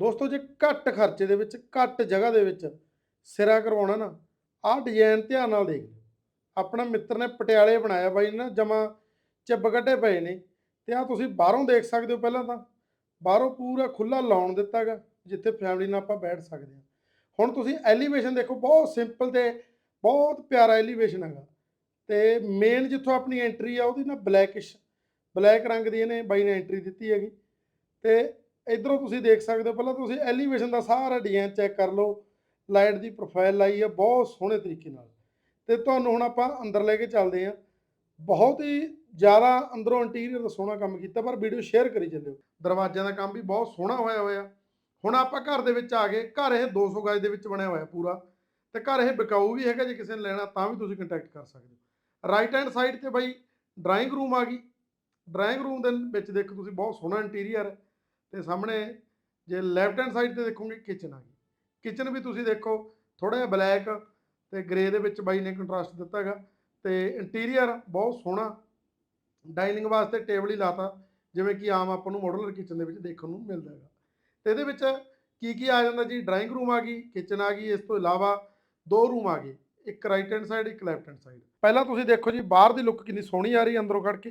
ਦੋਸਤੋ, ਜੇ ਘੱਟ ਖਰਚੇ ਦੇ ਵਿੱਚ, ਘੱਟ ਜਗ੍ਹਾ ਦੇ ਵਿੱਚ ਸਿਰਾ ਕਰਵਾਉਣਾ ਨਾ, ਆਹ ਡਿਜ਼ਾਈਨ ਧਿਆਨ ਨਾਲ ਦੇਖ ਆਪਣਾ ਮਿੱਤਰ ਨੇ ਪਟਿਆਲੇ ਬਣਾਇਆ ਬਾਈ ਨਾ, ਜਮਾ ਚਿੱਬ ਕੱਢੇ ਪਏ ਨੇ। ਤੇ ਆ ਤੁਸੀਂ ਬਾਹਰੋਂ ਦੇਖ ਸਕਦੇ ਹੋ ਪਹਿਲਾਂ ਤਾਂ। ਬਾਹਰੋਂ ਪੂਰਾ ਖੁੱਲਾ ਲਾਉਣ ਦਿੱਤਾਗਾ ਜਿੱਥੇ ਫੈਮਿਲੀ ਨਾਲ ਆਪਾਂ ਬੈਠ ਸਕਦੇ ਹਾਂ। ਹੁਣ ਤੁਸੀਂ ਐਲੀਵੇਸ਼ਨ ਦੇਖੋ, ਬਹੁਤ ਸਿੰਪਲ ਤੇ ਬਹੁਤ ਪਿਆਰਾ ਐਲੀਵੇਸ਼ਨ ਹੈਗਾ। ਤੇ ਮੇਨ ਜਿੱਥੋਂ ਆਪਣੀ ਐਂਟਰੀ ਆ, ਉਹਦੀ ਨਾ ਬਲੈਕਿਸ਼ ਬਲੈਕ ਰੰਗ ਦੀ ਇਹਨੇ ਬਾਈ ਨੇ ਐਂਟਰੀ ਦਿੱਤੀ ਹੈਗੀ। ਤੇ ਇਧਰੋਂ ਤੁਸੀਂ ਦੇਖ ਸਕਦੇ ਹੋ, ਪਹਿਲਾਂ ਤੁਸੀਂ ਐਲੀਵੇਸ਼ਨ ਦਾ ਸਾਰਾ ਡਿਜ਼ਾਈਨ ਚੈੱਕ ਕਰ ਲਓ। ਲਾਈਟ ਦੀ ਪ੍ਰੋਫਾਈਲ ਲਾਈ ਹੈ ਬਹੁਤ ਸੋਹਣੇ ਤਰੀਕੇ ਨਾਲ। ਤੇ ਤੁਹਾਨੂੰ ਹੁਣ ਆਪਾਂ ਅੰਦਰ ਲੈ ਕੇ ਚੱਲਦੇ ਹਾਂ। ਬਹੁਤ ਹੀ ਜ਼ਿਆਦਾ ਅੰਦਰੋਂ ਇੰਟੀਰੀਅਰ ਦਾ ਸੋਹਣਾ ਕੰਮ ਕੀਤਾ, ਪਰ ਵੀਡੀਓ ਸ਼ੇਅਰ ਕਰੀ ਚੱਲਿਓ ਦਰਵਾਜ਼ਿਆਂ ਦਾ ਕੰਮ ਵੀ ਬਹੁਤ ਸੋਹਣਾ ਹੋਇਆ ਹੋਇਆ। ਹੁਣ ਆਪਾਂ ਘਰ ਦੇ ਵਿੱਚ ਆ ਗਏ। ਘਰ ਇਹ 200 ਗਜ ਦੇ ਵਿੱਚ ਬਣਿਆ ਹੋਇਆ ਪੂਰਾ। ਤੇ ਘਰ ਇਹ ਵਿਕਾਊ ਵੀ ਹੈਗਾ, ਜੇ ਕਿਸੇ ਨੇ ਲੈਣਾ ਤਾਂ ਵੀ ਤੁਸੀਂ ਕੰਟੈਕਟ ਕਰ ਸਕਦੇ ਹੋ। ਰਾਈਟ ਹੈਂਡ ਸਾਈਡ ਤੇ ਬਾਈ ਡਰਾਇੰਗ ਰੂਮ ਆ ਗਈ। ਡਰਾਇੰਗ ਰੂਮ ਦੇ ਵਿੱਚ ਦੇਖੋ ਤੁਸੀਂ, ਬਹੁਤ ਸੋਹਣਾ ਇੰਟੀਰੀਅਰ ਹੈ। ਤੇ ਸਾਹਮਣੇ ਜੇ ਲੈਫਟ ਹੈਂਡ ਸਾਈਡ ਤੇ ਦੇਖੋਗੇ ਕਿਚਨ ਆ ਗਈ। ਕਿਚਨ ਵੀ ਤੁਸੀਂ ਦੇਖੋ ਥੋੜਾ ਜਿਹਾ ਬਲੈਕ ਤੇ ਗ੍ਰੇ ਦੇ ਵਿੱਚ ਬਾਈ ਨੇ ਕੰਟਰਾਸਟ ਦਿੱਤਾ ਹੈਗਾ ਤੇ ਇੰਟੀਰੀਅਰ ਬਹੁਤ ਸੋਹਣਾ। ਡਾਈਨਿੰਗ ਵਾਸਤੇ ਟੇਬਲ ਹੀ ਲਾਤਾ, ਜਿਵੇਂ ਕਿ ਆਮ ਆਪਾਂ ਨੂੰ ਮਾਡਲਰ ਕਿਚਨ ਦੇ ਵਿੱਚ ਦੇਖਣ ਨੂੰ ਮਿਲਦਾ ਹੈਗਾ। ਤੇ ਇਹਦੇ ਵਿੱਚ ਕੀ ਕੀ ਆ ਜਾਂਦਾ ਜੀ? ਡਰਾਇੰਗ ਰੂਮ ਆ ਗਈ ਕਿਚਨ ਆ ਗਈ, ਇਸ ਤੋਂ ਇਲਾਵਾ ਦੋ ਰੂਮ ਆ ਗਏ, ਇੱਕ ਰਾਈਟ ਹੈਂਡ ਸਾਈਡ ਇੱਕ ਲੈਫਟ ਹੈਂਡ ਸਾਈਡ ਪਹਿਲਾਂ ਤੁਸੀਂ ਦੇਖੋ ਜੀ, ਬਾਹਰ ਦੀ ਲੁੱਕ ਕਿੰਨੀ ਸੋਹਣੀ ਆ ਰਹੀ ਅੰਦਰੋਂ ਕੱਢ ਕੇ।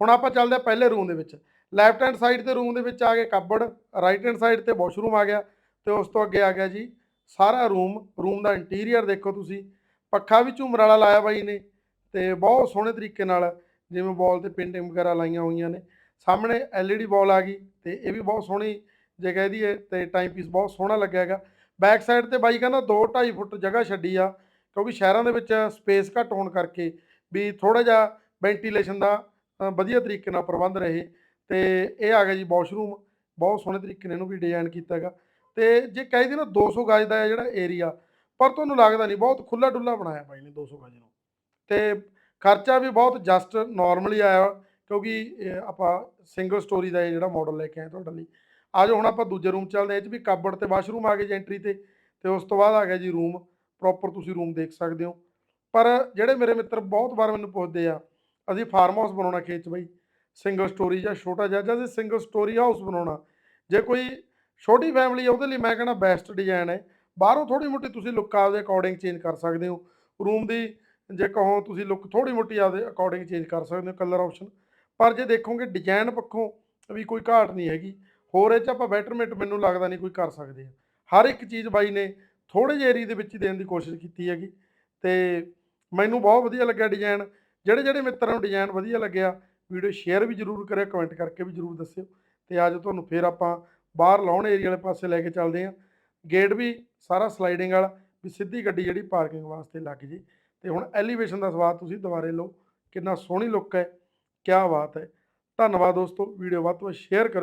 ਹੁਣ ਆਪਾਂ ਚੱਲਦੇ ਆ ਪਹਿਲੇ ਰੂਮ ਦੇ ਵਿੱਚ। ਲੈਫਟ ਹੈਂਡ ਸਾਈਡ ਤੇ ਰੂਮ ਦੇ ਵਿੱਚ ਆ ਗਏ ਕਬੜ ਰਾਈਟ ਹੈਂਡ ਸਾਈਡ ਤੇ ਵਾਸ਼ਰੂਮ ਆ ਗਿਆ ਤੇ ਉਸ ਤੋਂ ਅੱਗੇ ਆ ਗਿਆ ਜੀ ਸਾਰਾ ਰੂਮ ਰੂਮ ਦਾ ਇੰਟੀਰੀਅਰ ਦੇਖੋ ਤੁਸੀਂ। ਪੱਖਾ ਵੀ ਝੂਮਰ ਵਾਲਾ ਲਾਇਆ ਬਾਈ ਨੇ ਤੇ ਬਹੁਤ ਸੋਹਣੇ ਤਰੀਕੇ ਨਾਲ ਜਿਵੇਂ ਵਾਲ ਤੇ ਪੇਂਟਿੰਗ ਵਗੈਰਾ ਲਾਈਆਂ ਹੋਈਆਂ ਨੇ। ਸਾਹਮਣੇ LED ਵਾਲ ਆ ਗਈ ਤੇ ਇਹ ਵੀ ਬਹੁਤ ਸੋਹਣੀ ਜੇ ਕਹਿ ਦਈਏ ਤੇ ਟਾਈਮ ਪੀਸ ਬਹੁਤ ਸੋਹਣਾ ਲੱਗਿਆ ਹੈਗਾ। ਬੈਕ ਸਾਈਡ ਤੇ ਬਾਈ ਕਹਿੰਦਾ 2 2.5 ਫੁੱਟ ਜਗ੍ਹਾ ਛੱਡੀ ਆ ਕਿਉਂਕਿ ਸ਼ਹਿਰਾਂ ਦੇ ਵਿੱਚ ਸਪੇਸ ਘੱਟ ਹੋਣ ਕਰਕੇ ਵੀ ਥੋੜਾ ਜਿਹਾ ਵੈਂਟੀਲੇਸ਼ਨ ਦਾ ਵਧੀਆ ਤਰੀਕੇ ਨਾਲ ਪ੍ਰਬੰਧ ਰਹੇ। ਤੇ ਇਹ ਆ ਗਿਆ ਜੀ ਵਾਸ਼ਰੂਮ ਬਹੁਤ ਸੋਹਣੇ ਤਰੀਕੇ ਨਾਲ ਇਹਨੂੰ ਵੀ ਡਿਜ਼ਾਈਨ ਕੀਤਾ ਹੈਗਾ। ਤੇ ਜੇ ਕਹਿ ਦਈਏ ਨਾ 200 ਗਜ ਦਾ ਹੈ ਜਿਹੜਾ ਏਰੀਆ ਪਰ ਤੁਹਾਨੂੰ ਲੱਗਦਾ ਨਹੀਂ ਬਹੁਤ ਖੁੱਲਾ ਡੁੱਲਾ ਬਣਾਇਆ ਬਾਈ ਨੇ 200 ਗਜ ਨੂੰ। ਤੇ ਖਰਚਾ ਵੀ ਬਹੁਤ ਜਸਟ ਨਾਰਮਲੀ ਆਇਆ, ਕਿਉਂਕਿ ਆਪਾਂ ਸਿੰਗਲ ਸਟੋਰੀ ਦਾ ਇਹ ਜਿਹੜਾ ਮਾਡਲ ਲੈ ਕੇ ਆਏ ਤੁਹਾਡੇ ਲਈ। ਆਜੋ ਹੁਣ ਆਪਾਂ ਦੂਜੇ ਰੂਮ ਚੱਲਦੇ ਹਾਂ, ਇਹ 'ਚ ਵੀ ਕਾਬੜ ਤੇ ਵਾਸ਼ਰੂਮ ਆ ਗਏ ਜੀ ਐਂਟਰੀ ਤੇ ਤੇ ਉਸ ਤੋਂ ਬਾਅਦ ਆ ਗਿਆ ਜੀ ਰੂਮ ਪ੍ਰੋਪਰ ਤੁਸੀਂ ਰੂਮ ਦੇਖ ਸਕਦੇ ਹੋ। ਪਰ ਜਿਹੜੇ ਮੇਰੇ ਮਿੱਤਰ ਬਹੁਤ ਵਾਰ ਮੈਨੂੰ ਪੁੱਛਦੇ ਆ, ਅਸੀਂ ਫਾਰਮ ਹਾਊਸ ਬਣਾਉਣਾ ਖੇਤ 'ਚ ਬਈ। ਸਿੰਗਲ ਸਟੋਰੀ ਜਾਂ ਛੋਟਾ ਜਿਹਾ, ਜਾਂ ਸਿੰਗਲ ਸਟੋਰੀ ਹਾਊਸ ਬਣਾਉਣਾ। ਜੇ ਕੋਈ ਛੋਟੀ ਫੈਮਿਲੀ ਆ, ਉਹਦੇ ਲਈ ਮੈਂ ਕਹਿੰਦਾ ਬੈਸਟ ਡਿਜ਼ਾਈਨ ਹੈ। ਬਾਹਰੋਂ ਥੋੜੀ ਮੋਟੀ ਤੁਸੀਂ ਲੁੱਕ ਆਪਦੇ ਅਕੋਰਡਿੰਗ ਚੇਂਜ ਕਰ ਸਕਦੇ ਹੋ। ਰੂਮ ਦੀ ਜੇ ਕਹੋ ਤੁਸੀਂ ਲੁੱਕ ਥੋੜੀ ਮੋਟੀ ਆਪਦੇ ਅਕੋਰਡਿੰਗ ਚੇਂਜ ਕਰ ਸਕਦੇ ਹੋ ਕਲਰ ਆਪਸ਼ਨ ਪਰ ਜੇ ਦੇਖੋਗੇ ਡਿਜ਼ਾਈਨ ਪੱਖੋਂ ਵੀ ਕੋਈ ਘਾਟ ਨਹੀਂ ਹੈਗੀ। ਹੋਰ ਇਹ 'ਚ ਆਪਾਂ ਬੈਟਰਮੈਂਟ ਮੈਨੂੰ ਲੱਗਦਾ ਨਹੀਂ ਕੋਈ ਕਰ ਸਕਦੇ ਆ। ਹਰ ਇੱਕ ਚੀਜ਼ ਬਾਈ ਨੇ ਥੋੜੇ ਜਿਹੇ ਏਰੀਏ ਦੇ ਵਿੱਚ ਹੀ ਦੇਣ ਦੀ ਕੋਸ਼ਿਸ਼ ਕੀਤੀ ਹੈਗੀ। ਤੇ ਮੈਨੂੰ ਬਹੁਤ ਵਧੀਆ ਲੱਗਿਆ ਡਿਜ਼ਾਈਨ ਜਿਹੜੇ ਜਿਹੜੇ ਮਿੱਤਰਾਂ ਨੂੰ ਡਿਜ਼ਾਈਨ ਵਧੀਆ ਲੱਗਿਆ ਵੀਡੀਓ ਸ਼ੇਅਰ ਵੀ ਜਰੂਰ ਕਰਿਓ, ਕਮੈਂਟ ਕਰਕੇ ਵੀ ਜਰੂਰ ਦੱਸਿਓ। ਤੇ ਅੱਜ ਤੁਹਾਨੂੰ ਫੇਰ ਆਪਾਂ ਬਾਹਰ ਲਾਉਣ ਏਰੀਆ ਵਾਲੇ ਪਾਸੇ ਲੈ ਕੇ ਚੱਲਦੇ ਹਾਂ ਗੇਟ ਵੀ ਸਾਰਾ ਸਲਾਈਡਿੰਗ ਵਾਲਾ, ਵੀ ਸਿੱਧੀ ਗੱਡੀ ਜਿਹੜੀ ਪਾਰਕਿੰਗ ਵਾਸਤੇ ਲੱਗ ਜੇ। ਤੇ ਹੁਣ ਐਲੀਵੇਸ਼ਨ ਦਾ ਸਵਾਦ ਤੁਸੀਂ ਦੁਬਾਰੇ ਲਓ, ਕਿੰਨਾ ਸੋਹਣੀ ਲੁੱਕ ਹੈ, ਕਿਆ ਬਾਤ ਹੈ। ਧੰਨਵਾਦ ਦੋਸਤੋ, ਵੀਡੀਓ ਵੱਧ ਤੋਂ ਵੱਧ ਸ਼ੇਅਰ ਕਰੋ